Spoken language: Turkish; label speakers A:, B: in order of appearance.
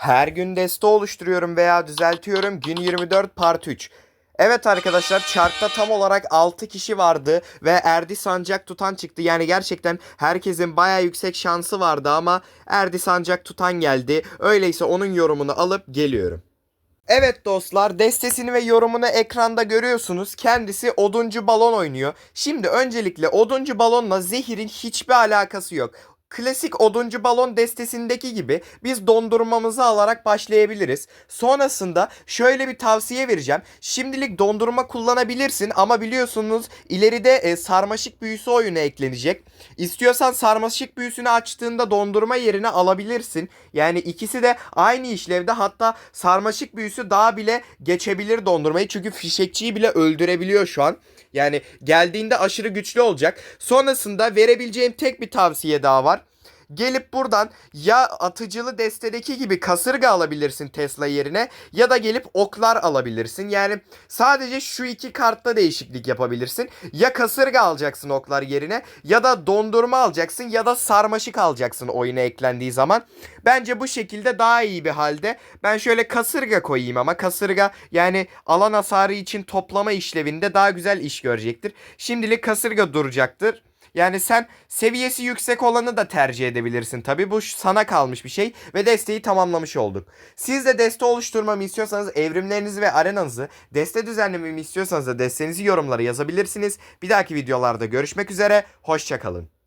A: Her gün deste oluşturuyorum veya düzeltiyorum. Gün 24 part 3. Evet arkadaşlar chartta tam olarak 6 kişi vardı ve Erdi Sancak tutan çıktı. Yani gerçekten herkesin baya yüksek şansı vardı ama Erdi Sancak tutan geldi. Öyleyse onun yorumunu alıp geliyorum. Evet dostlar destesini ve yorumunu ekranda görüyorsunuz. Kendisi oduncu balon oynuyor. Şimdi öncelikle oduncu balonla zehirin hiçbir alakası yok. Klasik oduncu balon destesindeki gibi biz dondurmamızı alarak başlayabiliriz. Sonrasında şöyle bir tavsiye vereceğim. Şimdilik dondurma kullanabilirsin ama biliyorsunuz ileride e, sarmaşık büyüsü oyunu eklenecek. İstiyorsan sarmaşık büyüsünü açtığında dondurma yerine alabilirsin. Yani ikisi de aynı işlevde hatta sarmaşık büyüsü daha bile geçebilir dondurmayı. Çünkü fişekçiyi bile öldürebiliyor şu an. Yani geldiğinde aşırı güçlü olacak. Sonrasında verebileceğim tek bir tavsiye daha var. Gelip buradan ya atıcılı destedeki gibi kasırga alabilirsin Tesla yerine ya da gelip oklar alabilirsin. Yani sadece şu iki kartta değişiklik yapabilirsin. Ya kasırga alacaksın oklar yerine ya da dondurma alacaksın ya da sarmaşık alacaksın oyuna eklendiği zaman. Bence bu şekilde daha iyi bir halde. Ben şöyle kasırga koyayım ama kasırga yani alan hasarı için toplama işlevinde daha güzel iş görecektir. Şimdilik kasırga duracaktır. Yani sen seviyesi yüksek olanı da tercih edebilirsin tabi. Bu sana kalmış bir şey ve desteği tamamlamış olduk. Siz de deste oluşturmamı istiyorsanız evrimlerinizi ve arenanızı deste düzenlememi istiyorsanız da destenizi yorumlara yazabilirsiniz. Bir dahaki videolarda görüşmek üzere. Hoşçakalın.